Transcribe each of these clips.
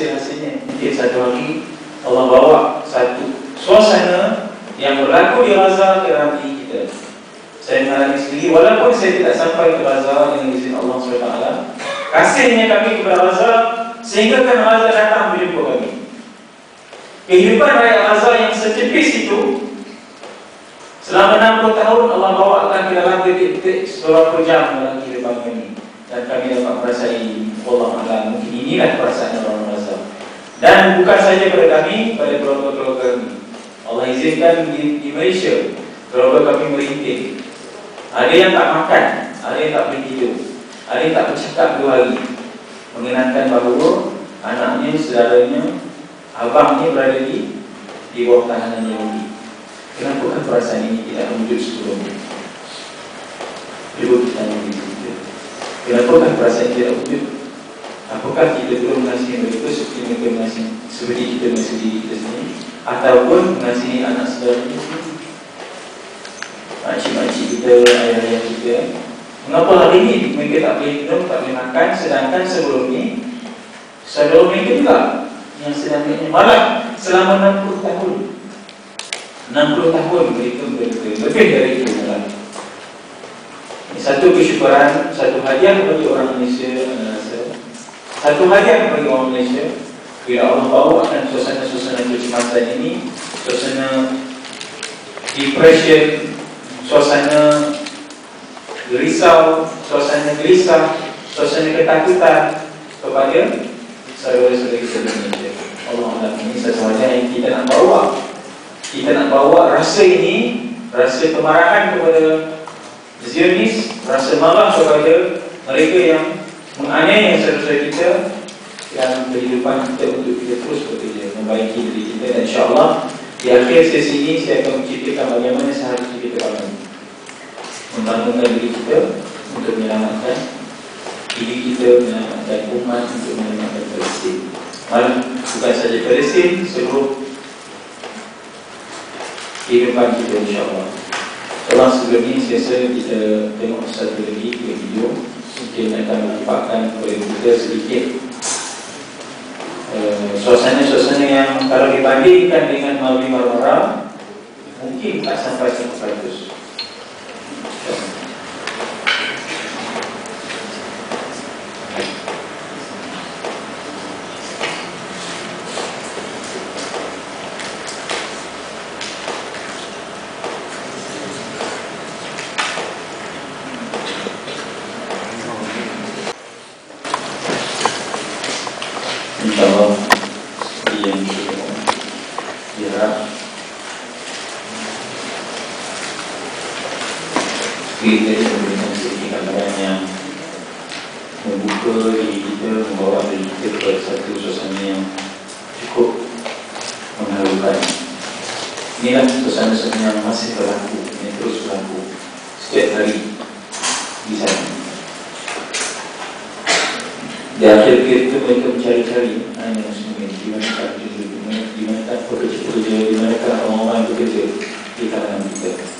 hasil-hasilnya. Mungkin satu hari Allah bawa satu suasana yang berlaku di Gaza ke diri kita. Saya mengalami sendiri, walaupun saya tidak sampai ke Gaza dengan izin Allah SWT, kasihnya kami kepada Gaza sehingga kan Gaza datang menjumpa kami. Kehidupan rakyat Gaza yang secepis itu Selama 60 tahun Allah bawakan ke dalam titik-titik jam dalam kehidupan kami dan kami dapat merasai Allah Alam mungkin inilah perasaan orang Gaza dan bukan saja pada kami pada keluarga-keluarga kami Allah izinkan di, di Malaysia keluarga kami merintih ada yang tak makan ada yang tak boleh tidur ada yang tak bercakap dua hari mengenangkan bahawa anaknya, saudaranya abangnya berada di di bawah tahanan Yahudi Kenapa kan perasaan ini tidak wujud sebelumnya? Cuba kita kita. Kenapa kan perasaan ini tidak wujud? Apakah kita belum mengasihi mereka seperti mereka mengasihi seperti kita mengasihi kita sendiri? Ataupun mengasihi anak saudara kita sendiri? Makcik-makcik kita, ayah-ayah kita Mengapa hari ini mereka tak boleh minum, tak boleh makan Sedangkan sebelum ini Saudara mereka juga Yang sedang minum Malah selama 60 tahun 60 tahun mereka berada lebih dari itu dalam satu kesyukuran, satu hadiah bagi orang Malaysia rasa satu hadiah bagi orang Malaysia bila Allah bawa akan suasana-suasana kecemasan ini suasana depression suasana risau suasana gelisah suasana ketakutan kepada saudara-saudara kita di Malaysia. Allah Allah ini hadiah yang kita nak bawa. Kita nak bawa rasa ini rasa kemarahan kepada Zionis rasa marah kepada mereka yang menganiaya saudara kita yang kehidupan kita untuk kita terus bekerja membaiki diri kita dan insyaAllah di akhir sesi ini saya akan menceritakan bagaimana seharusnya kita bangun. Membangunkan diri kita untuk menyelamatkan diri kita menyelamatkan umat untuk menyelamatkan Palestin. Malah bukan saja Palestin seluruh kehidupan kita insyaAllah. Kalau sebelum ini saya kita tengok satu lagi video Mungkin akan menampakkan kepada kita sedikit. Uh, Suasana-suasana yang kalau dibandingkan dengan Mawi Marmara Mungkin tak sampai 100% Kita tadi memberikan sedikit gambaran yang membuka diri kita, membawa diri kita kepada satu suasana yang cukup mengharukan. Inilah suasana sebenarnya yang masih berlaku, yang terus berlaku setiap hari di sana. Di akhir kereta mereka mencari-cari ah, Hanya muslimin Di mana tak kerja Di mana tak pekerja Di mana tak orang-orang bekerja Di kalangan kita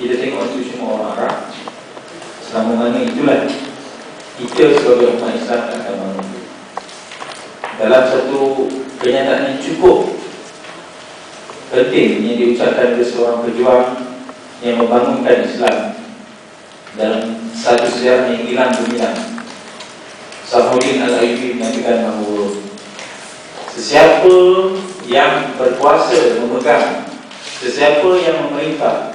kita tengok itu semua orang Arab selama mana itulah kita sebagai umat Islam akan menunggu dalam satu kenyataan yang cukup penting yang diucapkan oleh seorang pejuang yang membangunkan Islam dalam satu sejarah yang hilang dunia Samudin Al-Aibi menyatakan bahawa Sesiapa yang berkuasa memegang Sesiapa yang memerintah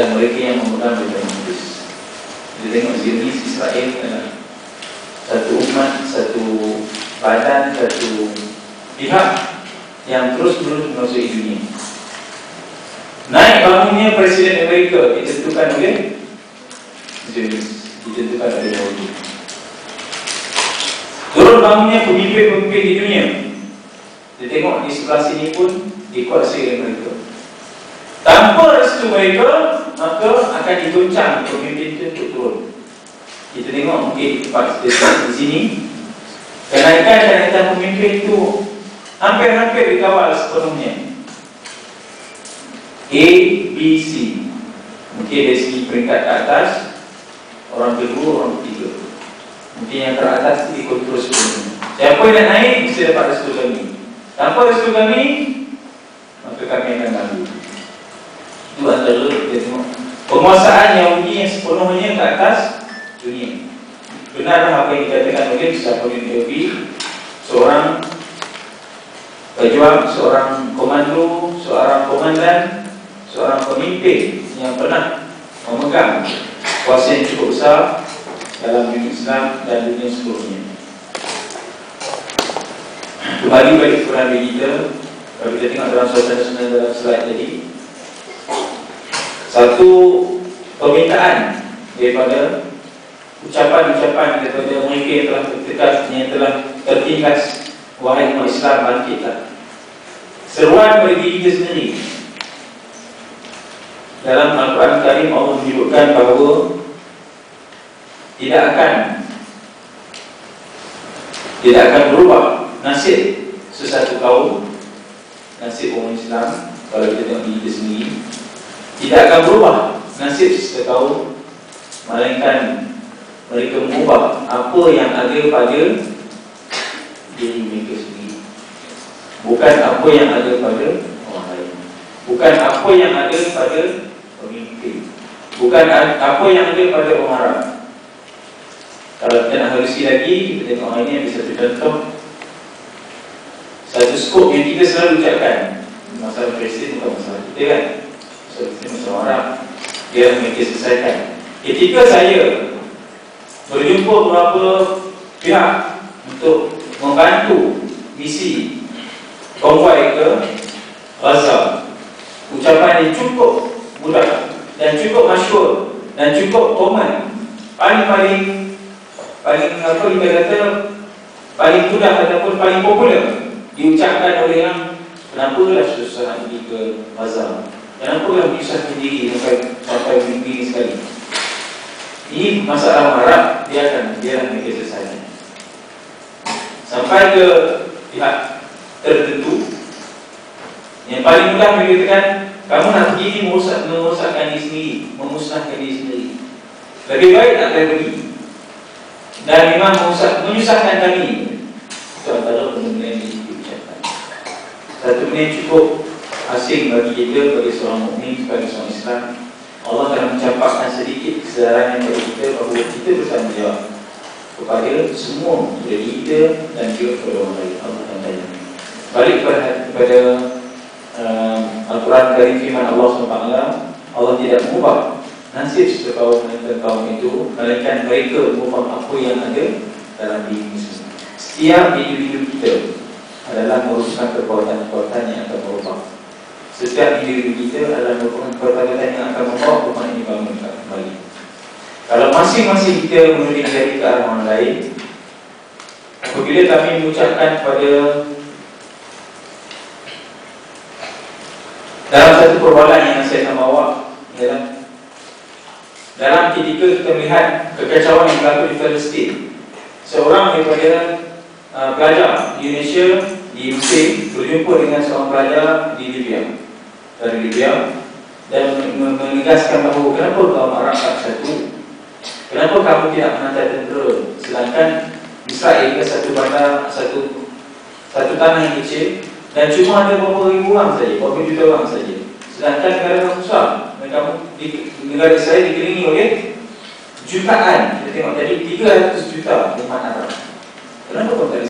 ialah mereka yang memegang Baitul Maqdis kita tengok Zionis Israel adalah satu umat satu badan satu pihak yang terus menerus memasuki dunia. Naik bangunnya Presiden Amerika ditentukan oleh Zionis ditentukan oleh Yahudi Turun bangunnya pemimpin-pemimpin di dunia. Kita tengok di sebelah sini pun dikuasai oleh mereka. Tanpa restu mereka Maka akan digoncang pemimpin itu untuk turun. Kita tengok mungkin di tempat di sini. Kenaikan-kenaikan pemimpin itu Hampir-hampir dikawal sepenuhnya. A, B, C. Mungkin dari segi peringkat atas Orang kedua, orang ketiga. Mungkin yang teratas itu dikontrol sepenuhnya. Siapa yang naik, mesti dapat restu kami. Tanpa restu kami Maka kami akan lalu Itu antara kita Penguasaan Yahudi yang sepenuhnya ke atas dunia Benarlah apa yang dikatakan oleh Syafudin Yahudi Seorang pejuang, seorang komando, seorang komandan Seorang pemimpin yang pernah memegang kuasa yang cukup besar dalam dunia Islam dan dunia seluruhnya. Kembali balik kepada kita, kalau kita tengok dalam slide tadi, satu permintaan daripada ucapan-ucapan daripada mereka yang telah tertekan, yang telah tertinggas wahai umat Islam bangkitlah. Seruan bagi kita sendiri. Dalam Al-Quran Karim Allah menyebutkan bahawa tidak akan tidak akan berubah nasib sesuatu kaum nasib orang Islam kalau kita tengok diri kita sendiri tidak akan berubah nasib sesuatu kaum melainkan mereka mengubah apa yang ada pada diri mereka sendiri. Bukan apa yang ada pada orang lain. Bukan apa yang ada pada pemimpin. Bukan apa yang ada pada orang Arab. Kalau kita nak halusi lagi, kita tengok hari ini ada satu contoh. Satu skop yang kita selalu ucapkan. Masalah presiden bukan masalah kita kan? Masalah presiden masalah orang Dia mereka selesaikan Ketika saya berjumpa beberapa pihak Untuk membantu misi konvoi ke Gaza Ucapan yang cukup mudah Dan cukup masyur Dan cukup common Paling-paling paling apa kita kata paling mudah ataupun paling popular diucapkan oleh yang kenapa lah susah ini ke bazar kenapa lah menyusahkan diri sampai sampai begini sekali. Ini masalah marah dia akan dia akan mereka selesaikan sampai ke pihak tertentu yang paling mudah mereka katakan kamu nak begini merusak, merusakkan diri sendiri memusnahkan diri sendiri. Lebih baik tak pergi. Dan memang menyusah, menyusahkan kami. Itu antara yang diucapkan satu benda cukup asing bagi kita bagi seorang mukmin bagi seorang Islam Allah akan mencampakkan sedikit kesedaran yang bagi kita bahawa kita bertanggungjawab kepada semua dari kita dan juga kepada orang lain Allah akan tanya balik kepada, kepada uh, Al-Quran dari firman Allah SWT Allah tidak mengubah nasib dan kaum itu melainkan mereka mengubah apa yang ada dalam diri sendiri. Setiap individu kita adalah merupakan kekuatan-kekuatan yang akan berubah. Setiap individu kita adalah merupakan kekuatan-kekuatan yang akan membawa rumah ini bangun kembali. Kalau masing-masing kita menunjuk jari ke arah orang lain, apabila kami mengucapkan kepada dalam satu perbualan yang saya akan bawa ialah dalam ketika kita melihat kekacauan yang berlaku di Palestin seorang daripada uh, pelajar di Indonesia di Mesir berjumpa dengan seorang pelajar di Libya dari Libya dan menegaskan bahawa kenapa kaum Arab tak satu kenapa kamu tidak menantai tentera sedangkan Israel ke satu bandar satu satu tanah yang kecil dan cuma ada beberapa ribu orang saja beberapa juta orang saja. Sedangkan negara yang besar. Kamu di negara Israel dikelilingi oleh jutaan. Kita tengok tadi 300 juta umat Arab. Kenapa kau tak